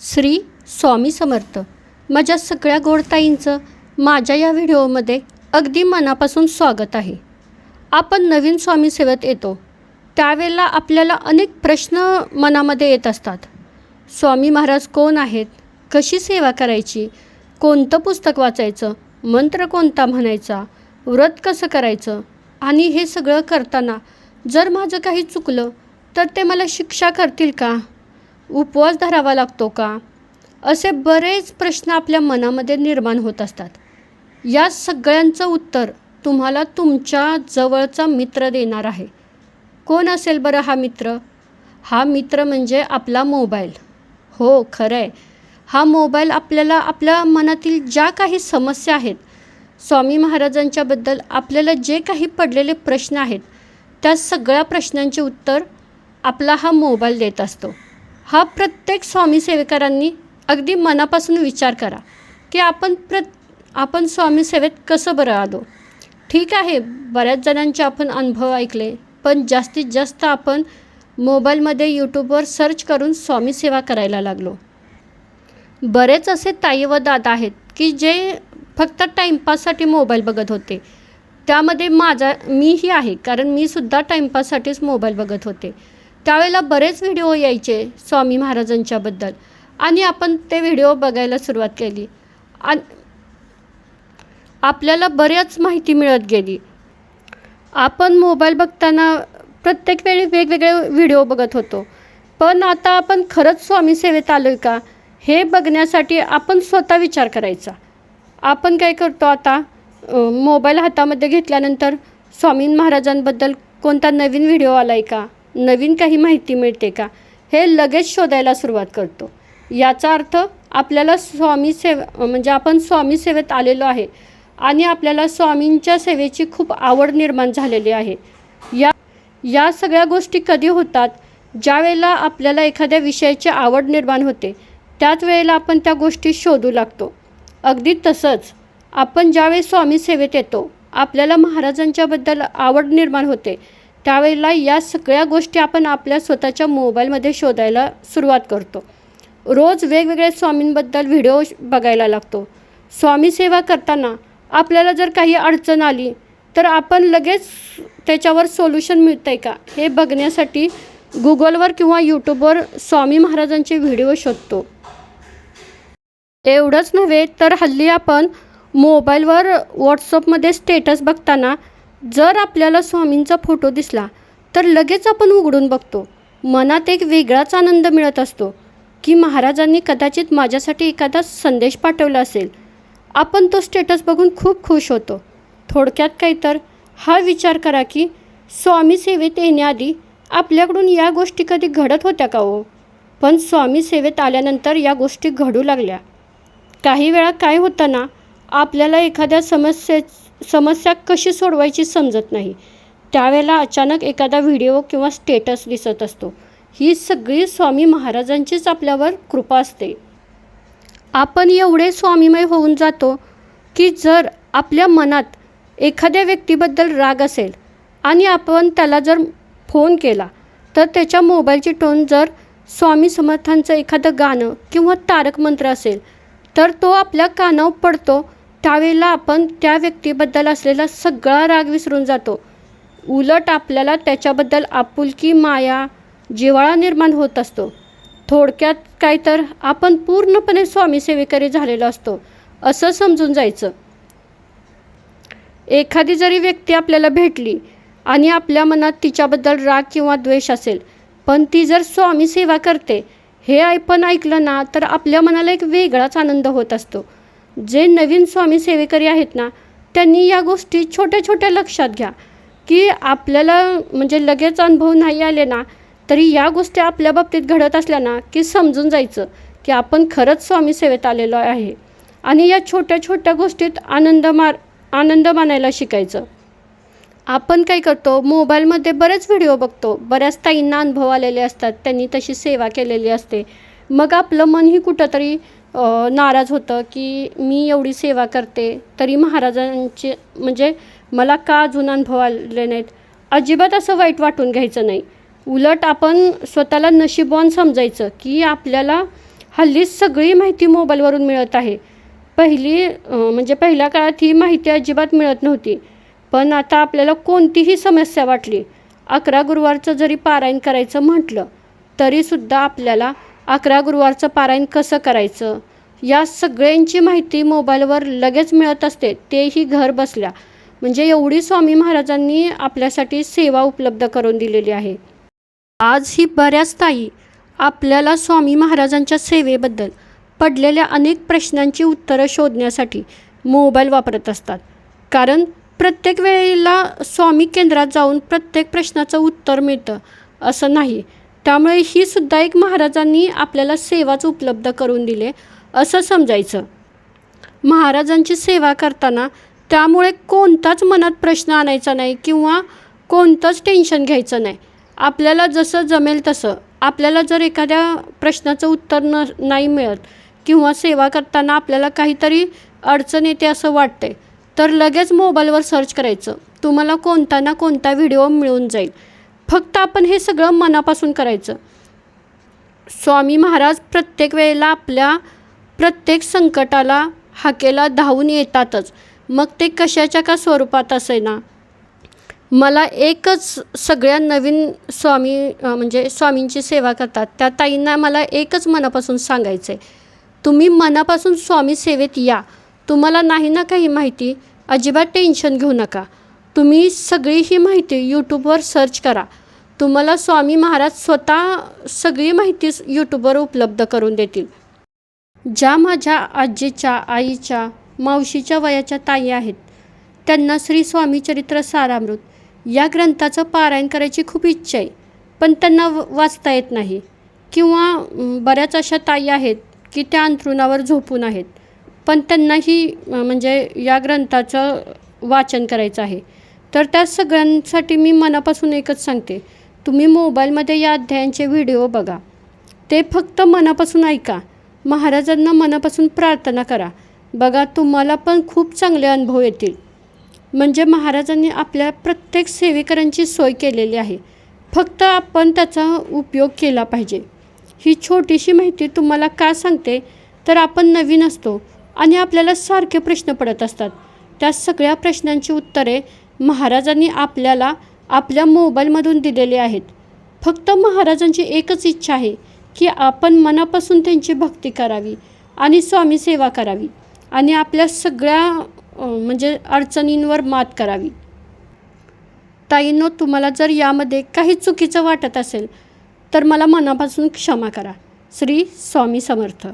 श्री स्वामी समर्थ. माझ्या सगळ्या गोडताईंचं माझ्या या व्हिडिओमध्ये अगदी मनापासून स्वागत आहे. आपण नवीन स्वामी सेवेत येतो. त्यावेळेला आपल्याला अनेक प्रश्न मनामध्ये येत असतात. स्वामी महाराज कोण आहेत? कशी सेवा करायची? कोणतं पुस्तक वाचायचं? मंत्र कोणता म्हणायचा? व्रत कसं करायचं? आणि हे सगळं करताना जर माझं काही चुकलं तर ते मला शिक्षा करतील का? उपवास धरावा लागतो का? असे बरेच प्रश्न आपल्या मनामध्ये निर्माण होत असतात. या सगळ्यांचं उत्तर तुम्हाला तुमच्या जवळचा मित्र देणार आहे. कोण असेल बरं हा मित्र? हा मित्र म्हणजे आपला मोबाईल. हो खरं आहे हा मोबाईल आपल्याला आपल्या मनातील ज्या काही समस्या आहेत स्वामी महाराजांच्याबद्दल आपल्याला जे काही पडलेले प्रश्न आहेत त्या सगळ्या प्रश्नांचे उत्तर आपला हा मोबाईल देत असतो. हा प्रत्येक स्वामी सेवेकरांनी अगदी मनापासून विचार करा की आपण प्र आपण स्वामी सेवेत कसं बरं आलो? ठीक आहे बऱ्याच जणांचे आपण अनुभव ऐकले पण जास्तीत जास्त आपण मोबाईलमध्ये यूट्यूबवर सर्च करून स्वामी सेवा करायला लागलो. बरेच असे ताई व दादा आहेत की जे फक्त टाईमपाससाठी मोबाईल बघत होते. त्यामध्ये माझा मीही आहे कारण मी सुद्धा टाईमपाससाठीच मोबाईल बघत होते. त्यावेळेला बरेच व्हिडिओ यायचे स्वामी महाराजांच्याबद्दल. आणि आपण ते व्हिडिओ बघायला सुरुवात केली. आणि आपल्याला बऱ्याच माहिती मिळत गेली. आपण मोबाईल बघताना प्रत्येक वेळी वेगवेगळे व्हिडिओ बघत होतो. पण आता आपण खरंच स्वामी सेवेत आलो आहे का? हे बघण्यासाठी आपण स्वतः विचार करायचा. आपण काय करतो आता? मोबाईल हातामध्ये घेतल्यानंतर स्वामी महाराजांबद्दल कोणता नवीन व्हिडिओ आला आहे का? नवीन काही माहिती मिळते का? हे लगेच शोधायला सुरुवात करतो. याचा अर्थ आपल्याला स्वामी सेव म्हणजे आपण स्वामी सेवेत आलेलो आहे आणि आपल्याला स्वामींच्या सेवेची खूप आवड निर्माण झालेली आहे. या या सगळ्या गोष्टी कधी होतात? ज्या वेळेला आपल्याला एखाद्या विषयाची आवड निर्माण होते त्याच वेळेला आपण त्या गोष्टी शोधू लागतो. अगदी तसंच आपण ज्यावेळी स्वामी सेवेत येतो आपल्याला महाराजांच्याबद्दल आवड निर्माण होते. त्यावेळेला या सगळ्या गोष्टी आपण आपल्या स्वतःच्या मोबाईलमध्ये शोधायला सुरुवात करतो. रोज वेगवेगळ्या स्वामींबद्दल व्हिडिओ बघायला लागतो. स्वामी सेवा करताना आपल्याला जर काही अडचण आली तर आपण लगेच त्याच्यावर सोल्युशन मिळतं आहे का? हे बघण्यासाठी गुगलवर किंवा यूट्यूबवर स्वामी महाराजांचे व्हिडिओ शोधतो. एवढंच नव्हे तर हल्ली आपण मोबाईलवर व्हॉट्सअपमध्ये स्टेटस बघताना जर आपल्याला स्वामींचा फोटो दिसला तर लगेच आपण उघडून बघतो. मनात एक वेगळाच आनंद मिळत असतो की महाराजांनी कदाचित माझ्यासाठी एखादा संदेश पाठवला असेल. आपण तो स्टेटस बघून खूप खुश होतो. थोडक्यात काही तर हा विचार करा की स्वामी सेवेत येण्याआधी आपल्याकडून या गोष्टी कधी घडत होत्या का हो? पण स्वामी सेवेत आल्यानंतर या गोष्टी घडू लागल्या. काही वेळा काय होतं ना आपल्याला एखाद्या समस्ये समस्या कशी सोडवायची समजत नाही. त्यावेळेला अचानक एखादा व्हिडिओ किंवा स्टेटस दिसत असतो. ही सगळी स्वामी महाराजांचीच आपल्यावर कृपा असते. आपण एवढे स्वामीमय होऊन जातो की जर आपल्या मनात एखाद्या व्यक्तीबद्दल राग असेल आणि आपण त्याला जर फोन केला तर त्याच्या मोबाईलची टोन जर स्वामी समर्थांचं एखादं गाणं किंवा तारक मंत्र असेल तर तो आपल्या कानावर पडतो त्यावेळेला आपण त्या व्यक्तीबद्दल असलेला सगळा राग विसरून जातो. उलट आपल्याला त्याच्याबद्दल आपुलकी माया जिव्हाळा निर्माण होत असतो. थोडक्यात काय तर आपण पूर्णपणे स्वामीसेवेकरी झालेलो असतो असं समजून जायचं. एखादी जरी व्यक्ती आपल्याला भेटली आणि आपल्या मनात तिच्याबद्दल राग किंवा द्वेष असेल पण ती जर स्वामी सेवा करते हे पण ऐकलं ना तर आपल्या मनाला एक वेगळाच आनंद होत असतो. जे नवीन स्वामी सेवेकरी आहेत ना त्यांनी या गोष्टी छोट्या छोट्या लक्षात घ्या. की आपल्याला म्हणजे लगेच अनुभव नाही आले ना तरी या गोष्टी आपल्या बाबतीत घडत असल्या ना की समजून जायचं की आपण खरंच स्वामी सेवेत आलेलो आहे. आणि या छोट्या छोट्या गोष्टीत आनंद मार आनंद मानायला शिकायचं. आपण काय करतो मोबाईलमध्ये बरेच व्हिडिओ बघतो. बऱ्याच ताईंना अनुभव आलेले असतात त्यांनी तशी सेवा केलेली असते. मग आपलं मनही कुठंतरी नाराज होतं की मी एवढी सेवा करते तरी महाराजांचे म्हणजे मला का अजून अनुभव आले नाहीत? अजिबात असं वाईट वाटून घ्यायचं नाही. उलट आपण स्वतःला नशीबवान समजायचं की आपल्याला हल्ली सगळी माहिती मोबाईलवरून मिळत आहे. पहिली म्हणजे पहिल्या काळात ही माहिती अजिबात मिळत नव्हती. पण आता आपल्याला कोणतीही समस्या वाटली अकरा गुरुवारचं जरी पारायण करायचं म्हटलं तरीसुद्धा आपल्याला अकरा गुरुवारचं पारायण कसं करायचं? या सगळ्यांची माहिती मोबाईलवर लगेच मिळत असते तेही घर बसल्या. म्हणजे एवढी स्वामी महाराजांनी आपल्यासाठी सेवा उपलब्ध करून दिलेली आहे. आज ही बऱ्याच ताई आपल्याला स्वामी महाराजांच्या सेवेबद्दल पडलेल्या अनेक प्रश्नांची उत्तरं शोधण्यासाठी मोबाईल वापरत असतात. कारण प्रत्येक वेळेला स्वामी केंद्रात जाऊन प्रत्येक प्रश्नाचं उत्तर मिळतं असं नाही. त्यामुळे ही सुद्धा एक महाराजांनी आपल्याला सेवाच उपलब्ध करून दिले असं समजायचं. महाराजांची सेवा करताना त्यामुळे कोणताच मनात प्रश्न आणायचा नाही किंवा कोणतंच टेन्शन घ्यायचं नाही. आपल्याला जसं जमेल तसं. आपल्याला जर एखाद्या प्रश्नाचं उत्तर न नाही मिळत किंवा सेवा करताना आपल्याला काहीतरी अडचण येते असं वाटते तर लगेच मोबाईलवर सर्च करायचं. तुम्हाला कोणता ना कोणता व्हिडिओ मिळून जाईल. फक्त आपण हे सगळं मनापासून करायचं. स्वामी महाराज प्रत्येक वेळेला आपल्या प्रत्येक संकटाला हाकेला धावून येतातच. मग ते कशाच्या का स्वरूपात असे ना मला एकच सगळ्या नवीन स्वामी म्हणजे स्वामींची सेवा करतात. त्या ताईंना मला एकच मनापासून सांगायचं आहे तुम्ही मनापासून स्वामी सेवेत या. तुम्हाला नाही ना काही माहिती? अजिबात टेन्शन घेऊ नका. तुम्ही सगळी ही माहिती यूट्यूबवर सर्च करा. तुम्हाला स्वामी महाराज स्वतः सगळी माहिती यूट्यूबवर उपलब्ध करून देतील. ज्या माझ्या आजीच्या आईच्या मावशीच्या वयाच्या ताई आहेत त्यांना श्री स्वामी चरित्र सारामृत या ग्रंथाचं पारायण करायची खूप इच्छा आहे पण त्यांना व- वाचता येत नाही. किंवा बऱ्याच अशा ताई आहेत की त्या अंथरुणावर झोपून आहेत पण त्यांनाही म्हणजे या ग्रंथाचं वाचन करायचं आहे. तर त्या सगळ्यांसाठी मी मनापासून एकच सांगते तुम्ही मोबाईलमध्ये या अध्यायांचे व्हिडिओ बघा. ते फक्त मनापासून ऐका. महाराजांना मनापासून प्रार्थना करा. बघा तुम्हाला पण खूप चांगले अनुभव येतील. म्हणजे महाराजांनी आपल्या प्रत्येक सेवेकरांची सोय केलेली आहे. फक्त आपण त्याचा उपयोग केला पाहिजे. ही छोटीशी माहिती तुम्हाला का सांगते? तर आपण नवीन असतो आणि आपल्याला सारखे प्रश्न पडत असतात. त्या सगळ्या प्रश्नांची उत्तरे महाराजांनी आपल्याला आपल्या मोबाईलमधून दिलेले आहेत. फक्त महाराजांची एकच इच्छा आहे की आपण मनापासून त्यांची भक्ती करावी आणि स्वामी सेवा करावी आणि आपल्या सगळ्या म्हणजे अडचणींवर मात करावी. ताईंनो तुम्हाला जर यामध्ये काही चुकीचं वाटत असेल तर मला मनापासून क्षमा करा. श्री स्वामी समर्थ.